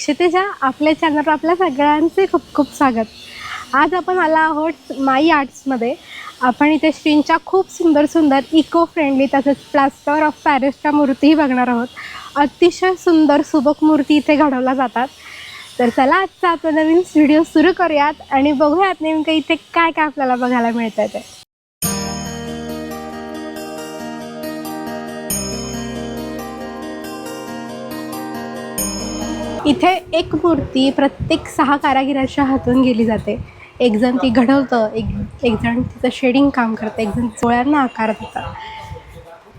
दीक्षितेच्या आपल्या चॅनलवर आपल्या सगळ्यांचे खूप खूप स्वागत. आज आपण आला आहोत माई आर्ट्समध्ये आपण इथे श्रींच्या खूप सुंदर सुंदर इको फ्रेंडली तसेच प्लास्टर ऑफ पॅरिसच्या मूर्तीही बघणार आहोत. अतिशय सुंदर सुबक मूर्ती इथे घडवल्या जातात. तर चला आजचा आपण नवीन व्हिडिओ सुरू करूयात आणि बघूयात नेमकं इथे काय काय आपल्याला बघायला मिळतं ते. इथे एक मूर्ती प्रत्येक सहा कारागिराच्या हातून गेली जाते. एक जण ती घडवतं एक एक जण तिचं शेडिंग काम करतं एक जण चोळ्यांना आकार देतं.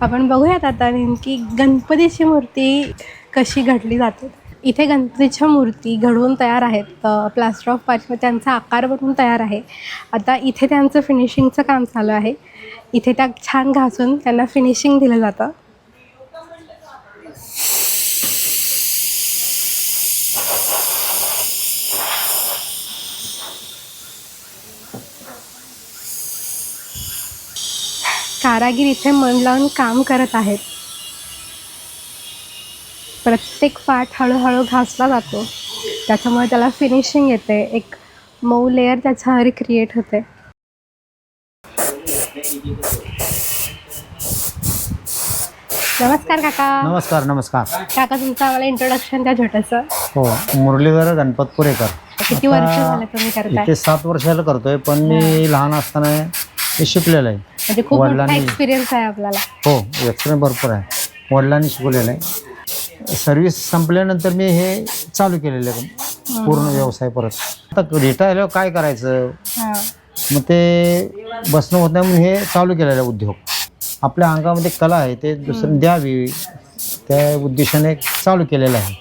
आपण बघूयात आता नेमकी गणपतीची मूर्ती कशी घडली जाते. इथे गणपतीच्या मूर्ती घडवून तयार आहेत. प्लास्टर ऑफ पॅरिसमध्ये त्यांचा आकार बनवून तयार आहे. आता इथे त्यांचं फिनिशिंगचं काम चालू आहे. इथे त्या छान घासून त्यांना फिनिशिंग दिलं जातं. कारागीर इथे मन लावून काम करत आहेत. प्रत्येक पाठ हळूहळू घासला जातो. त्याच्यामुळे त्याला फिनिशिंग येते. एक मऊ लेअर त्याच्यावर क्रिएट होते. नमस्कार काका. नमस्कार नमस्कार. काका तुमचं आम्हाला इंट्रोडक्शन द्या छोटंसं. हो मुरलीधर गणपतपुरेकर किती वर्ष आता झाले तुम्ही करताय? इथे सात वर्षाला करतोय पण मी लहान असताना हे शिकलेलं आहे. म्हणजे खूप मोठा वडिलांनी- एक्सपिरियन्स आहे आपल्याला. हो एक्सपिरियन्स भरपूर आहे. वडिलांनी शिकवलेलं आहे. सर्व्हिस संपल्यानंतर मी हे चालू केलेलं आहे. पूर्ण व्यवसाय परत. आता रिटायर काय करायचं? हां. मग ते बसणं होत नाही म्हणून हे चालू केलेलं आहे उद्योग. आपल्या अंगामध्ये कला आहे ते दुसरं द्यावी. त्या उद्देशाने चालू केलेलं आहे.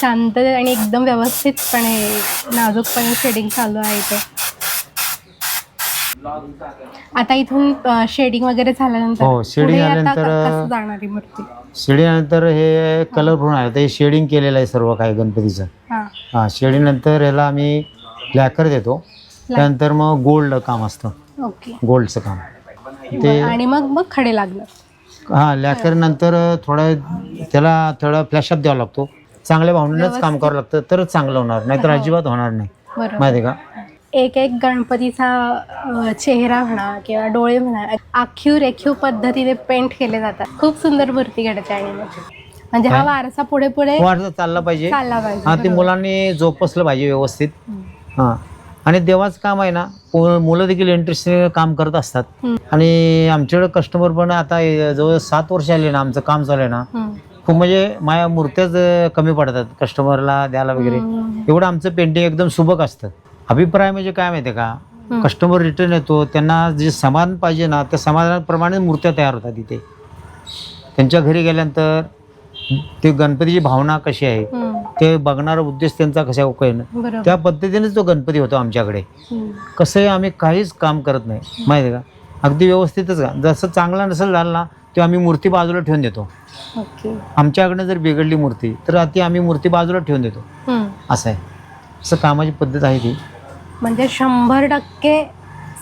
शांत आणि एकदम व्यवस्थितपणे नाजूकपणे शेडिंग चालू आहे इथे. आता इथून शेडिंग वगैरे झाल्यानंतर हो, पुढे आता झाल्यानंतर, क- कसं जाणार ही मूर्ती? हे कलरफुल आहे ते शेडिंग केलेलं आहे सर्व काही गणपतीचं. हां. हां शेडीनंतर ह्याला आम्ही लॅकर देतो. त्यानंतर मग गोल्ड काम असतं. ओके. गोल्डचं काम. ते आणि मग मग खडे लागलं हां लॅकर नंतर थोडं त्याला थोडा फ्लॅशअप द्यावा लागतो. चांगल्या भावनेनंच काम करावं लागतं तरच चांगलं होणार नाहीतर अजिबात होणार नाही. बरोबर. माहिती आहे का? एक एक गणपतीचा चेहरा म्हणा किंवा डोळे म्हणा आखीव रेखीव पद्धतीने पेंट केले जातात खूप सुंदर मूर्ती घडते आणि. म्हणजे हा? वारसा पुढे पुढे वाढत चालला पाहिजे चालला पाहिजे हां ते बरोबर. मुलांनी जोपासलं पाहिजे व्यवस्थित हम्म. हां आणि देवाचं काम आहे ना पो- मुलं देखील इंटरेस्टने काम करत असतात हम्म. आणि आमच्याकडे कस्टमर पण आता जवळ सात वर्ष आले ना आमचं काम चालू आहे ना हम्म. खूप म्हणजे माझ्या मूर्त्याच अं, कमी पडतात कस्टमरला द्यायला वगैरे हम्म. एवढं आमचं पेंटिंग एकदम सुबक असतं अभिप्राय म्हणजे काय माहिती. का? कस्टमर रिटर्न येतो त्यांना जे समाधान पाहिजे ना त्या समाधानाप्रमाणे मूर्त्या तयार होतात इथे त्यांच्या घरी गेल्यानंतर ते गणपतीची भावना कशी आहे. ते बघणारा उद्देश त्यांचा कशा कळणं त्या पद्धतीनेच तो गणपती होतो आमच्याकडे. कसं आहे आम्ही काहीच काम करत नाही माहिती आहे का? अगदी व्यवस्थितच का? जसं चांगला नसेल झालं ना ते आम्ही मूर्ती बाजूला ठेवून देतो. आमच्याकडनं जर बिघडली मूर्ती तर ती आम्ही मूर्ती बाजूला ठेवून देतो. असं आहे. असं कामाची पद्धत आहे ती. म्हणजे शंभर टक्के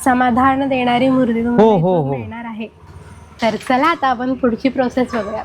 समाधान देणारी मूर्ती तुम्हाला हो, हो, इथून हो. मिळणार आहे तर चला आता आपण पुढची प्रोसेस बघूया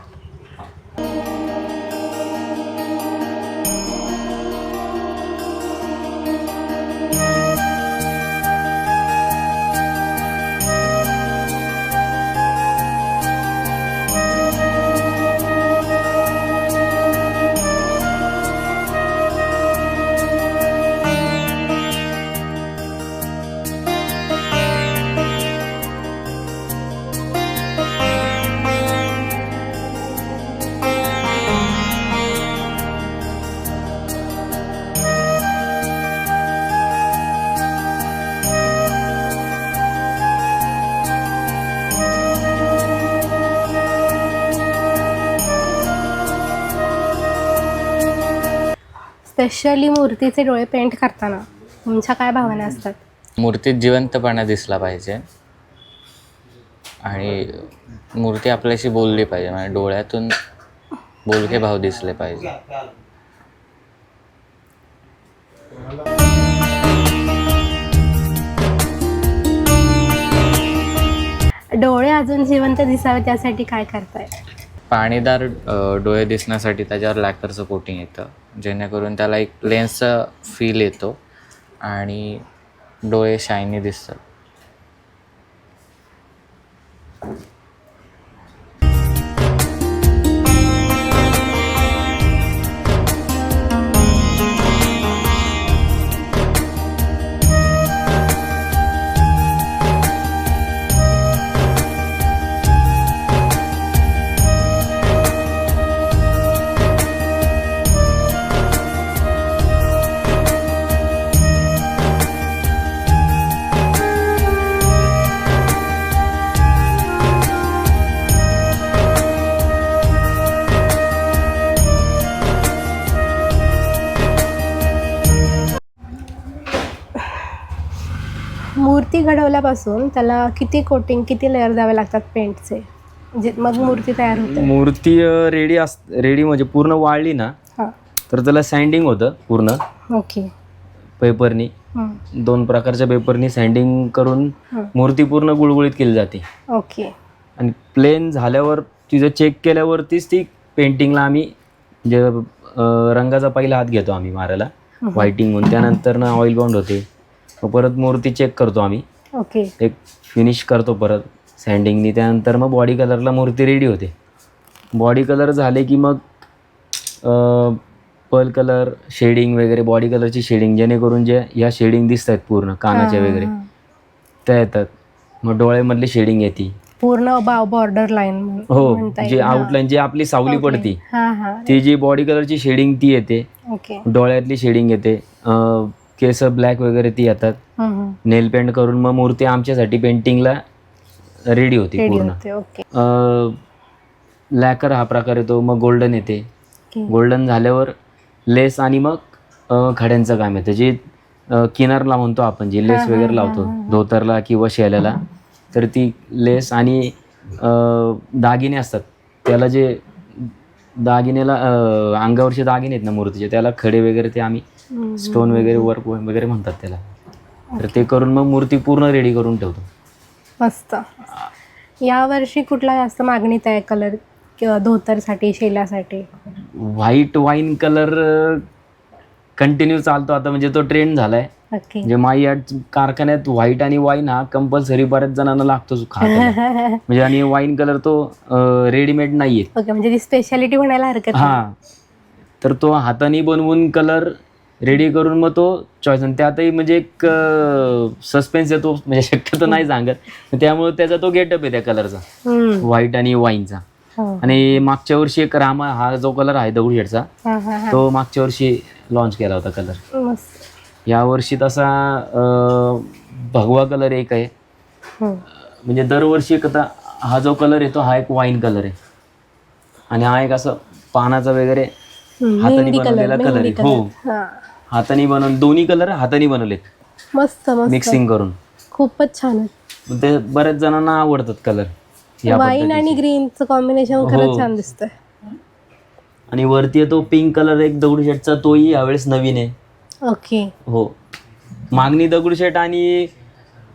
स्पेशली मूर्तीचे डोळे पेंट करताना. तुमच्या काय भावना असतात? मूर्तीत जिवंतपणा दिसला पाहिजे. आणि मूर्ती आपल्याशी बोलली पाहिजे. म्हणजे डोळ्यातून बोलके भाव दिसले पाहिजे. डोळे अजून जिवंत दिसावे त्यासाठी काय करताय? पाणीदार डोळे दिसण्यासाठी त्याच्यावर लॅकरचं कोटिंग येतं. जेणेकरून त्याला एक लेन्सचा फील येतो आणि डोळे शायनी दिसतात. मूर्ती घडवल्यापासून त्याला किती कोटिंग किती लेअर द्यावे लागतात पेंटचे म्हणजे मग मूर्ती तयार होते. मूर्ती रेडी अस रेडी म्हणजे पूर्ण वाळली ना हां. तर त्याला सँडिंग होतं पूर्ण. ओके. पेपरनी. दोन प्रकारच्या पेपरनी सँडिंग करून. मूर्ती पूर्ण गुळगुळीत केली जाते. ओके. आणि प्लेन झाल्यावर तिचं चेक केल्यावरतीच ती पेंटिंगला आम्ही जे अं, रंगाचा पहिला हात घेतो आम्ही मारायला. व्हायटिंग म्हणून त्यानंतर ना ऑइल बाउंड होते. परत मूर्ती चेक करतो आम्ही. ओके. एक फिनिश करतो परत सँडिंगनी त्यानंतर मग बॉडी कलरला मूर्ती रेडी होते. बॉडी कलर झाले की मग पर्ल कलर शेडिंग वगैरे बॉडी कलरची शेडिंग जेणेकरून जे ह्या शेडिंग दिसत आहेत पूर्ण कानाच्या वगैरे. त्या येतात. मग डोळ्यामधली शेडिंग येते. पूर्ण बॉर्डर लाईन हो जे आउटलाईन जी आपली सावली पडती ती जी बॉडी कलरची शेडिंग ती येते. डोळ्यातली शेडिंग येते. केस ब्लॅक वगैरे ती येतात. नेल पेंट करून मग मूर्ती आमच्यासाठी पेंटिंगला रेडी होती रेडी पूर्ण. होते ओके लॅकर हा प्रकार येतो मग गोल्डन येते. गोल्डन झाल्यावर लेस आणि मग अ, खड्यांचं काम येतं. जे अ, किनारला म्हणतो आपण जी लेस वगैरे लावतो धोतरला किंवा शेल्याला तर ती लेस आणि अ, दागिने असतात. त्याला जे दागिनेला अ, अंगावरचे दागिने आहेत ना मूर्तीचे त्याला खडे वगैरे ते आम्ही. स्टोन वगैरे वर्क वगैरे म्हणतात त्याला. तर ते करून मग मूर्ती पूर्ण रेडी करून ठेवतो. मस्त. यावर्षी कुठला जास्त मागणीत आहे कलर किंवा धोतरसाठी शेल्यासाठी व्हाईट वाईन कलर कंटिन्यू चालतो आता. म्हणजे तो ट्रेंड झालाय. ओके म्हणजे माई आर्ट कारखान्यात व्हाईट आणि वाईन हा कंपल्सरी बऱ्याच जणांना लागतोच खायला. म्हणजे आणि वाईन कलर तो रेडीमेड नाहीये. ओके म्हणजे ती स्पेशालिटी म्हणायला हरकत नाही. हा तर तो हाताने बनवून कलर रेडी करून मग तो चॉईस आणि त्यातही म्हणजे एक सस्पेन्स येतो म्हणजे शक्यतो नाही सांगत. त्यामुळे त्याचा तो गेटअप आहे त्या कलरचा. व्हाईट आणि वाईनचा हो. आणि मागच्या वर्षी एक रामा हा जो कलर आहे दगडूशेठचा हा, हा, हा. तो मागच्या वर्षी लॉन्च केला होता कलर या वर्षी तसा भगवा कलर एक आहे. हम्म. म्हणजे दरवर्षी एक आता हा जो कलर आहे तो हा एक वाईन कलर आहे. आणि हा एक असं पानाचा वगैरे हाताने बनवलेला कलर आहे. हो. हा. हाताने बनवून दोन्ही कलर हाताने बनवलेत. मस्त मस्त. मिक्सिंग करून. खूपच छान आहे मग ते बऱ्याच जणांना आवडतात कलर या वाईन आणि. ग्रीनचं कॉम्बिनेशन हो. खरंच छान दिसतंय. आणि वरती तो पिंक कलर एक दगडूशेठचा तोही यावेळेस नवीन आहे. ओके. हो. मागणी दगडूशेठ आणि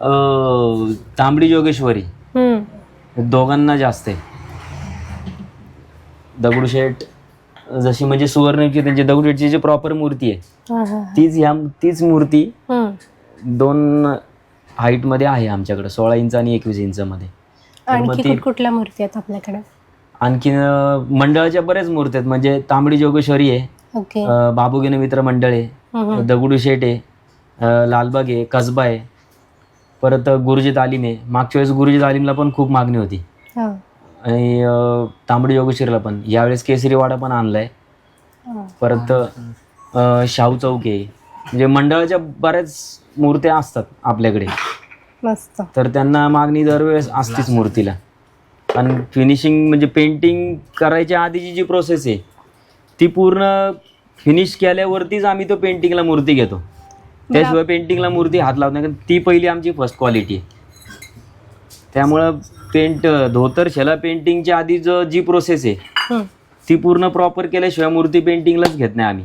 अं, तांबडी जोगेश्वरी. हम्म. दोघांना जास्त आहे. दगडूशेठ जशी म्हणजे सुवर्णची त्यांची दगडूशेठची जी प्रॉपर मूर्ती आहे. तीच ह्या तीच मूर्ती. दोन हाईटमध्ये आहे आमच्याकडे सोळा इंच आणि एकवीस इंचमध्ये तर मग आणखी कुठल्या मूर्ती आहेत आपल्याकडे आणखीन मंडळाच्या बऱ्याच मूर्ती आहेत म्हणजे तांबडी जोगेश्वरी आहे बाबूगिने मित्र मंडळ आहे हम्म. दगडूशेठ आहे लालबाग आहे कसबा आहे परत गुरुजी तालीम आहे मागच्या वेळेस गुरुजी तालीमला पण खूप मागणी होती. आणि अं, तांबडी योगेश्वरीला पण. यावेळेस केसरीवाडा पण आणलाय. परत अं, शाहू चौक आहे. म्हणजे मंडळाच्या बऱ्याच मूर्त्या असतात आपल्याकडे. मस्त. तर त्यांना मागणी दरवेळेस असतेच मूर्तीला. आणि फिनिशिंग म्हणजे पेंटिंग करायच्या आधीची जी प्रोसेस आहे ती पूर्ण फिनिश केल्यावरतीच आम्ही तो पेंटिंगला मूर्ती घेतो. त्याशिवाय पेंटिंगला मूर्ती हात लावत नाही कारण ती पहिली आमची फर्स्ट क्वालिटी आहे. त्यामुळं पेंट धोतर शेला पेंटिंगच्या आधी जो जी प्रोसेस आहे. ती पूर्ण प्रॉपर केल्याशिवाय मूर्ती पेंटिंगलाच घेत नाही आम्ही.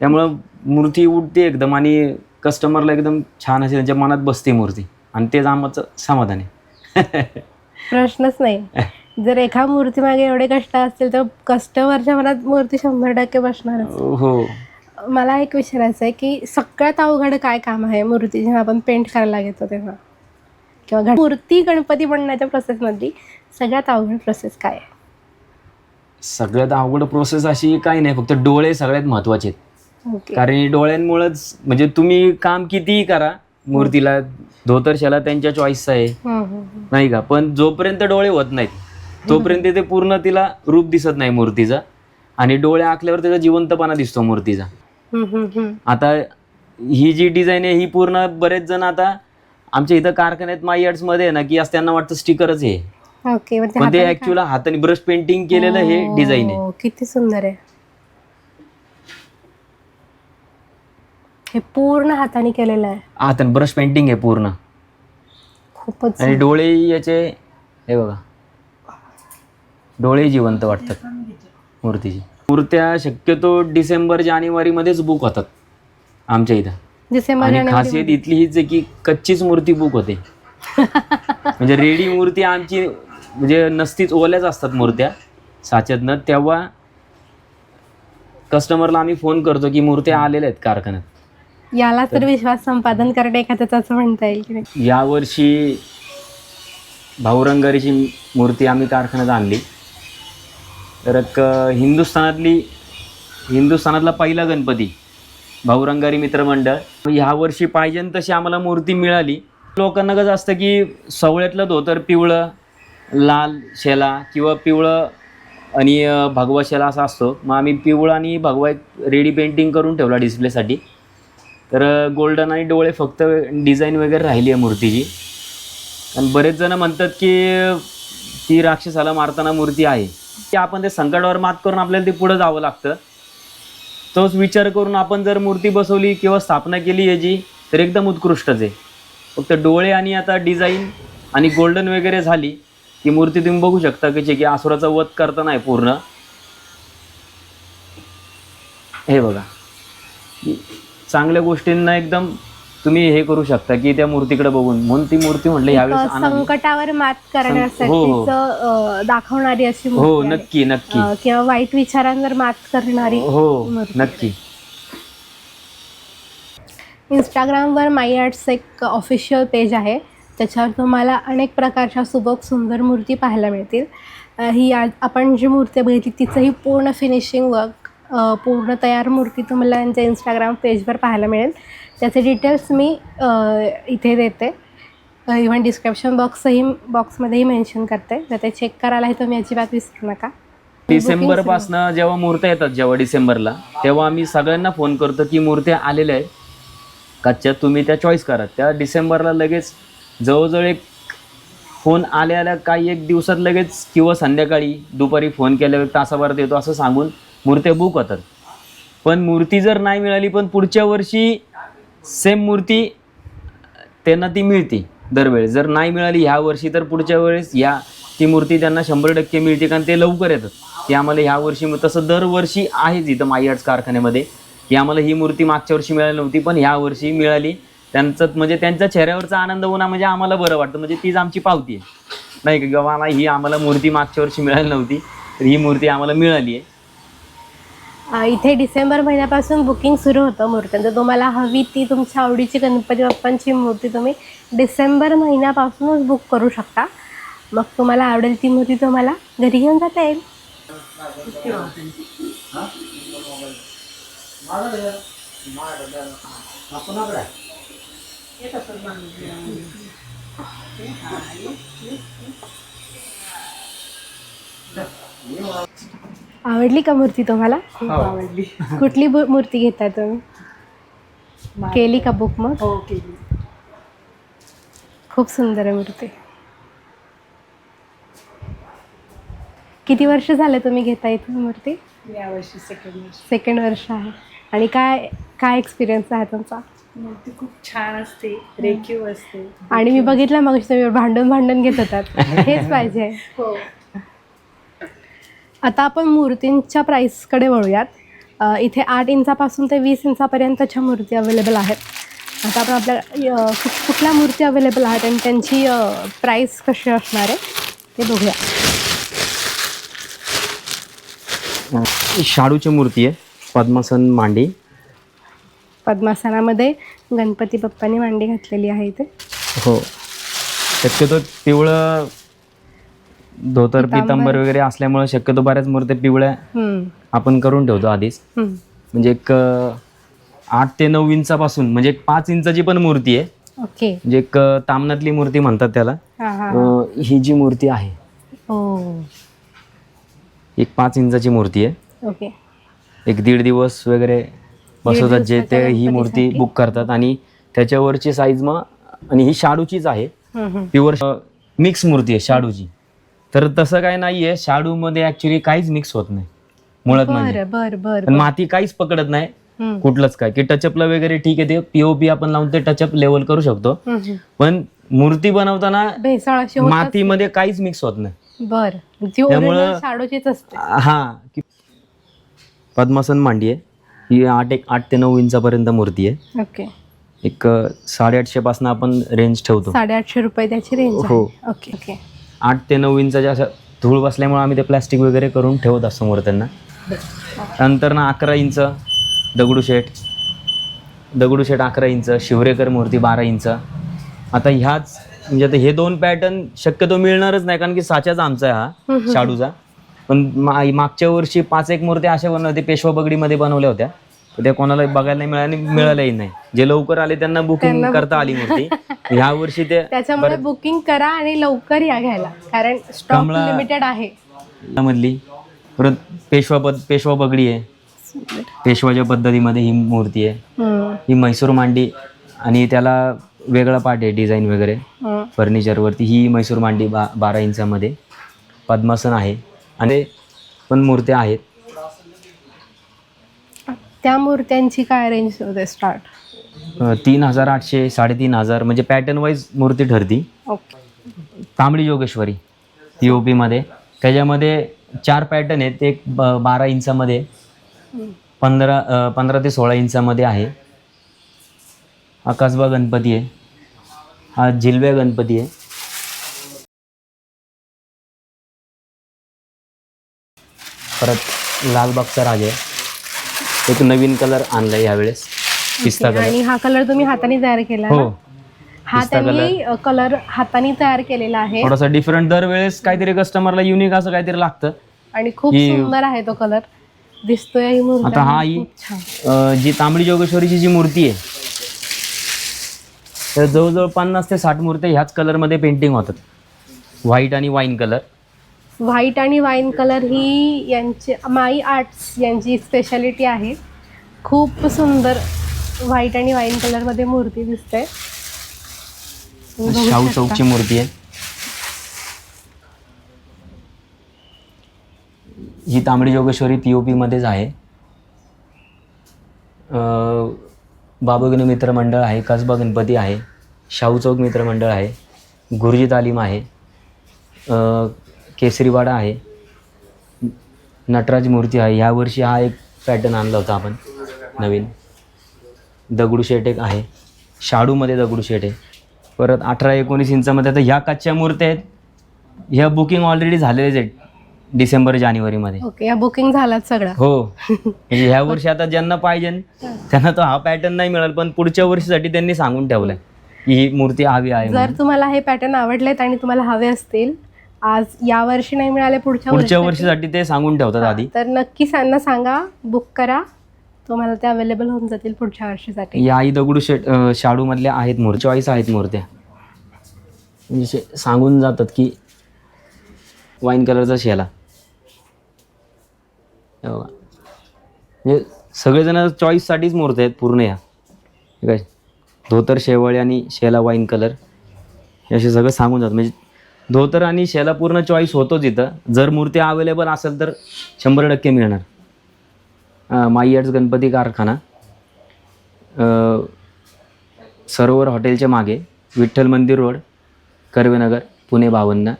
त्यामुळं मूर्ती उठते एकदम आणि कस्टमरला एकदम छान असे त्यांच्या मनात बसते मूर्ती. आणि तेच आमचं समाधान आहे. प्रश्नच नाही. जर एका मूर्तीमागे एवढे कष्ट असतील तर कस्टमरच्या मनात मूर्ती शंभर टक्के बसणारच. हो. मला एक विचारायचं आहे की सगळ्यात अवघड काय काम आहे मूर्ती जेव्हा आपण पेंट करायला घेतो तेव्हा? किंवा मूर्ती गणपती बनण्याच्या प्रोसेसमधली सगळ्यात अवघड प्रोसेस काय आहे? सगळ्यात अवघड प्रोसेस अशी काही नाही फक्त डोळे सगळ्यात महत्त्वाचे आहेत. कारण डोळ्यांमुळेच म्हणजे तुम्ही काम कितीही करा मूर्तीला धोतरशाला त्यांच्या चॉईसचं आहे. नाही का? पण जोपर्यंत डोळे होत नाहीत तोपर्यंत ते पूर्ण तिला रूप दिसत नाही मूर्तीचा. आणि डोळे आखल्यावर त्याचा जिवंतपणा दिसतो मूर्तीचा. आता ही जी डिझाईन आहे ही पूर्ण बरेच जण आता आमच्या इथं कारखान्यात माई मध्ये आहे ना की त्यांना वाटतं स्टिकरच आहे ओके मग ते पण ते हाताने ऍक्च्युअल हाताने ब्रश पेंटिंग केलेलं हे हो, डिझाईन आहे. किती सुंदर आहे. हे पूर्ण हाताने केलेलं आहे. हाताने ब्रश पेंटिंग आहे पूर्ण. खूपच आणि डोळे याचे हे बघा. डोळे जिवंत वाटतात मूर्तीची. मूर्त्या शक्यतो डिसेंबर जानेवारी मध्येच बुक होतात आमच्या इथं. डिसेंबर आणि जानेवारी खासियत इथली हीच आहे की कच्चीच मूर्ती बुक होते. म्हणजे रेडी मूर्ती आमची म्हणजे नसतीच ओल्याच असतात मूर्त्या साच्यातनं. तेव्हा कस्टमरला आम्ही फोन करतो की मूर्त्या आलेल्या आहेत कारखान्यात. याला तर विश्वास संपादन करणं एखाद्याचं असं म्हणता येईल की नाही? यावर्षी भाऊरंगारीची मूर्ती आम्ही कारखान्यात आणली. तर एक हिंदुस्थानातली हिंदुस्थानातला पहिला गणपती भाऊ रंगारी मित्रमंडळ ह्या वर्षी पाहिजे तशी आम्हाला मूर्ती मिळाली. लोकांना कसं असतं की सवळ्यातलं धोतर पिवळं लाल शेला किंवा पिवळं आणि भगवा शेला असा असतो. मग आम्ही पिवळं आणि भगवा एक रेडी पेंटिंग करून ठेवला डिस्प्लेसाठी. तर गोल्डन आणि डोळे फक्त डिझाईन वगैरे राहिली आहे मूर्तीची. आणि बरेच जण म्हणतात की ती राक्षसाला मारताना मूर्ती आहे. की आपण ते संकटावर मात करून आपल्याला ते पुढं जावं लागतं. तोच विचार करून आपण जर मूर्ती बसवली किंवा स्थापना केली याची तर एकदम उत्कृष्टच आहे. फक्त डोळे आणि आता डिझाईन आणि गोल्डन वगैरे झाली की मूर्ती तुम्ही बघू शकता की जे की आसुराचा वध करताना आहे पूर्ण. हे बघा. चांगल्या गोष्टींना एकदम तुम्ही हे करू शकता की त्या मूर्तीकडे बघून म्हणून ती मूर्ती म्हटलं यावेळेस आणावी. संकटावर मात हो, हो. दाखवणारी अशी हो आहे. नक्की नक्की अं, किंवा वाईट विचारांवर मात करणारी हो मूर्ती. नक्की इंस्टाग्रामवर माई आर्ट्स एक ऑफिशियल पेज आहे त्याच्यावर तुम्हाला अनेक प्रकारच्या सुबक सुंदर मूर्ती पाहायला मिळतील अ, ही आज आपण जी मूर्ती बघितली तिचंही पूर्ण फिनिशिंग वर्क पूर्ण तयार मूर्ती तुम्हाला यांच्या इंस्टाग्राम पेजवर पाहायला मिळेल त्याचे डिटेल्स मी इथे देते. इव्हन डिस्क्रिप्शन बॉक्सही बॉक्समध्येही मेन्शन करते. तर ते चेक करायलाही तुम्ही अजिबात विसरू नका. डिसेंबर पासनं जेव्हा मूर्त्या येतात जेव्हा डिसेंबरला तेव्हा आम्ही सगळ्यांना फोन करतो की मूर्त्या आलेल्या आहेत. कच्च्या तुम्ही त्या चॉईस करा. त्या डिसेंबरला लगेच जवळजवळ एक फोन आल्या आल्या काही एक दिवसात लगेच किंवा संध्याकाळी दुपारी फोन केल्यावर तासाभरात येतो असं सांगून मूर्त्या बुक होतात. पण मूर्ती जर नाही मिळाली पण पुढच्या वर्षी सेम मूर्ती त्यांना ती मिळते दरवेळेस. जर नाही मिळाली ह्या वर्षी तर पुढच्या वेळेस ह्या ती मूर्ती त्यांना शंभर टक्के मिळते कारण ते लवकर येतात. ते आम्हाला ह्या वर्षी तसं दरवर्षी आहेच इथं माई आर्ट्स कारखान्यामध्ये. की आम्हाला ही मूर्ती मागच्या वर्षी मिळाली नव्हती पण ह्या वर्षी मिळाली. त्यांचं म्हणजे त्यांच्या चेहऱ्यावरचा आनंद होणं म्हणजे आम्हाला बरं वाटतं. म्हणजे तीच आमची पावती आहे. नाही का किंवा ही आम्हाला मूर्ती मागच्या वर्षी मिळाली नव्हती तर ही मूर्ती आम्हाला मिळाली आहे. इथे डिसेंबर महिन्यापासून बुकिंग सुरू होतं मूर्त्यांचं तुम्हाला हवी ती तुमच्या आवडीची गणपती बाप्पांची मूर्ती तुम्ही डिसेंबर महिन्यापासूनच बुक करू शकता. मग तुम्हाला आवडेल ती मूर्ती तुम्हाला घरी घेऊन जाता येईल. आवडली का मूर्ती तुम्हाला? खूप आवडली. कुठली बु- मूर्ती घेताय तुम्ही? केली का बुक मग? हो केली. खूप सुंदर आहे मूर्ती. किती वर्ष झाले तुम्ही घेता इथे मूर्ती? यावर्षी सेकंड वर्ष. सेकंड वर्ष आहे. आणि काय काय एक्सपिरियन्स आहे तुमचा? मूर्ती खूप छान असते रेखीव असते. आणि मी बघितलं मग तुम्ही भांडून भांडून घेत होतात. हेच पाहिजे. हो. आता आपण मूर्तींच्या प्राईसकडे वळूयात. इथे आठ इंचापासून ते वीस इंचापर्यंतच्या मूर्ती अवेलेबल आहेत. आता आपण आपल्या कुठल्या मूर्ती अवेलेबल आहेत आणि त्यांची प्राईस कशी असणार आहे ते बघूया. शाडूची मूर्ती आहे पद्मासन मांडी. पद्मासनामध्ये गणपती बाप्पांनी मांडी घातलेली आहे इथे. हो. शक्यतो पिवळं धोतर पितांबर. वगैरे असल्यामुळे शक्यतो बऱ्याच मूर्त्या पिवळ्या आपण करून ठेवतो आधीच. म्हणजे एक आठ ते नऊ इंचापासून म्हणजे एक पाच इंचाची पण मूर्ती आहे. ओके. म्हणजे एक तामनातली मूर्ती म्हणतात त्याला. हा जी मूर्ती आहे एक पाच इंचाची मूर्ती आहे. एक दीड दिवस वगैरे बसवतात जे ते ही मूर्ती. बुक करतात. आणि त्याच्यावरची साईज मग आणि ही शाडूचीच आहे. प्युअर मिक्स मूर्ती आहे शाडूची. तर तसं काय नाही आहे शाडूमध्ये ॲक्च्युली काहीच मिक्स होत नाही. मुळात म्हणजे. बरं बरं बरं पण माती काहीच पकडत नाही. हम्म, कुठलंच काय. की टचअपला वगैरे ठीक आहे ते पीओपी आपण लावून ते टचअप लेवल करू शकतो. हम्म, हम्म. पण मूर्ती बनवताना भेसळ अशी होत मातीमध्ये काहीच मिक्स होत नाही. बर. त्यामुळं- ओरिजिनल शाडूचीच असते. हा की पद्मासन मांडी आहे. ही आठ एक आठ ते नऊ इंचापर्यंत मूर्ती आहे. ओके. एक अ, साडेआठशे पासून आपण रेंज ठेवतो. साडेआठशे रुपये त्याची रेंज हो. Okay okay. आठ ते नऊ इंचाच्या अशा धूळ बसल्यामुळे आम्ही ते प्लॅस्टिक वगैरे करून ठेवत असतो मूर्त्यांना नंतर ना अकरा इंच दगडूशेठ दगडूशेठ अकरा इंच शिवरेकर मूर्ती बारा इंच. आता ह्याच म्हणजे आता हे दोन पॅटर्न शक्यतो मिळणारच नाही कारण की साच्याच आमचा आहे हा शाडूचा. पण मागच्या वर्षी पाच एक मूर्ती अशा बनवल्या होत्या पेशवा बगडीमध्ये बनवल्या होत्या. त्या कोणाला बघायला नाही मिळाल्या आणि मिळाल्याही नाही. जे लवकर आले त्यांना बुकिंग करता आली मूर्ती ह्या वर्षी ते त्याच्यामुळे बुकिंग करा आणि लवकर या घ्यायला. कारण स्टॉक कमळा- लिमिटेड आहे. मधली. परत पेशवा पद पेशवा बगडी आहे. पेशवाच्या पद्धतीमध्ये ही मूर्ती आहे. हम्म, ही म्हैसूर मांडी आणि त्याला वेगळा पार्ट आहे डिझाईन वगैरे. हम्म. फर्निचरवरती ही म्हैसूर मांडी बा बारा इंचामध्ये. पद्मासन आहे. आणि पण मूर्त्या आहेत. त्या मूर्त्यांची काय रेंज होते स्टार्ट अ, तीन हजार आठशे साडेतीन हजार म्हणजे पॅटर्न वाईज मूर्ती ठरती. ओके तांबडी योगेश्वरी पी ओ पीमध्ये त्याच्यामध्ये चार पॅटर्न आहेत एक ब बारा इंचामध्ये पंधरा अ, पंधरा ते सोळा इंचामध्ये आहे. हा कसबा गणपती आहे. हा जिलव्या गणपती आहे. परत लालबागचा राजा आहे. एक नवीन कलर आणला यावेळेस. पिस्ता कलर. आणि हा कलर तुम्ही हाताने तयार केला हो ना? हा. पिस्ता त्यांनी कलर. हाताने तयार केलेला आहे. थोडासा डिफरंट दरवेळेस काहीतरी कस्टमरला युनिक असं काहीतरी लागतं. आणि खूप ही- सुंदर आहे तो कलर. दिसतोय ही मूर्ती आता हा ही खूप छान. अ, जी तांबडी जोगेश्वरीची जी मूर्ती आहे तर जवळजवळ पन्नास ते साठ मूर्त्या ह्याच कलरमध्ये पेंटिंग होतात. व्हाईट आणि वाईन कलर व्हाईट आणि वाईन कलर ही यांची माई आर्ट्स यांची स्पेशालिटी आहे. खूप सुंदर व्हाईट आणि वाईन कलरमध्ये मूर्ती दिसते. शाहू. चौकची मूर्ती आहे. ही तांबडी जोगेश्वरी पी ओ पीमध्येच आहे. अ, बाबुगिनी मित्रमंडळ आहे कसबा गणपती आहे शाहू चौक मित्रमंडळ आहे गुरुजी तालीम आहे. केसरीवाडा आहे. नटराज मूर्ती आहे. यावर्षी हा एक पॅटर्न आणला होता आपण नवीन. दगडूशेठ एक आहे. शाडूमध्ये दगडूशेठ आहे. परत अठरा एकोणीस इंचामध्ये आता ह्या कच्च्या मूर्त्या आहेत. ह्या बुकिंग ऑलरेडी झालेलेच आहेत डिसेंबर जानेवारीमध्ये. ओके या बुकिंग झालात सगळं हो. म्हणजे ह्या वर्षी आता ज्यांना पाहिजे त्यांना तो हा पॅटर्न नाही मिळाल पण पुढच्या वर्षीसाठी त्यांनी सांगून ठेवलंय की ही मूर्ती हवी आहे जर. तुम्हाला हे पॅटर्न आवडलेत आणि तुम्हाला हवे असतील आज या वर्षी नाही मिळाले पुढच्या पुढच्या वर्षी वर्षीसाठी ते सांगून ठेवतात आधी. तर नक्की त्यांना सांगा बुक करा. तुम्हाला ते अवेलेबल होऊन जातील पुढच्या वर्षीसाठी. या आई दगडू शेट अं, शाडूमधल्या आहेत मूर्ती चॉईस आहेत मूर्त्या म्हणजे शे- सांगून जातात की वाईन कलरचा शेला. हे बघा. म्हणजे सगळेजण चॉईससाठीच मूर्ती आहेत पूर्ण या. हे काय? धोतर शेवळे आणि शेला वाईन कलर हे असे सगळं सांगून जातात. म्हणजे धोतर आणि शेला पूर्ण चॉईस होतोच इथं. जर मूर्ती अवेलेबल असेल तर शंभर टक्के मिळणार. मायर्स माई आर्ट्स गणपती कारखाना. सरोवर हॉटेलच्या मागे विठ्ठल मंदिर रोड कर्वेनगर पुणे बावन्न.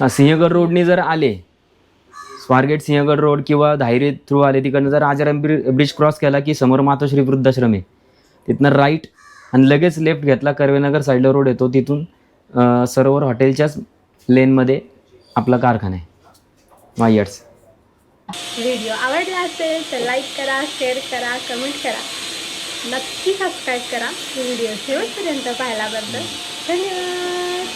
सिंहगड रोडनी जर आले स्वारगेट सिंहगड रोड किंवा धायरी थ्रू आले तिकडनं जर आजाराम ब्रिज क्रॉस केला की समोर मातोश्री वृद्धाश्रम आहे. तिथनं राईट आणि लगेच लेफ्ट घेतला कर्वेनगर साईडला रोड येतो. तिथून सरोवर हॉटेलच्याच लेनमध्ये आपला कारखाना आहे. मायर्स व्हिडिओ आवडला असेल तर लाईक करा शेअर करा कमेंट करा. नक्की सबस्क्राईब करा. व्हिडिओ शेवटपर्यंत पाहिल्याबद्दल धन्यवाद.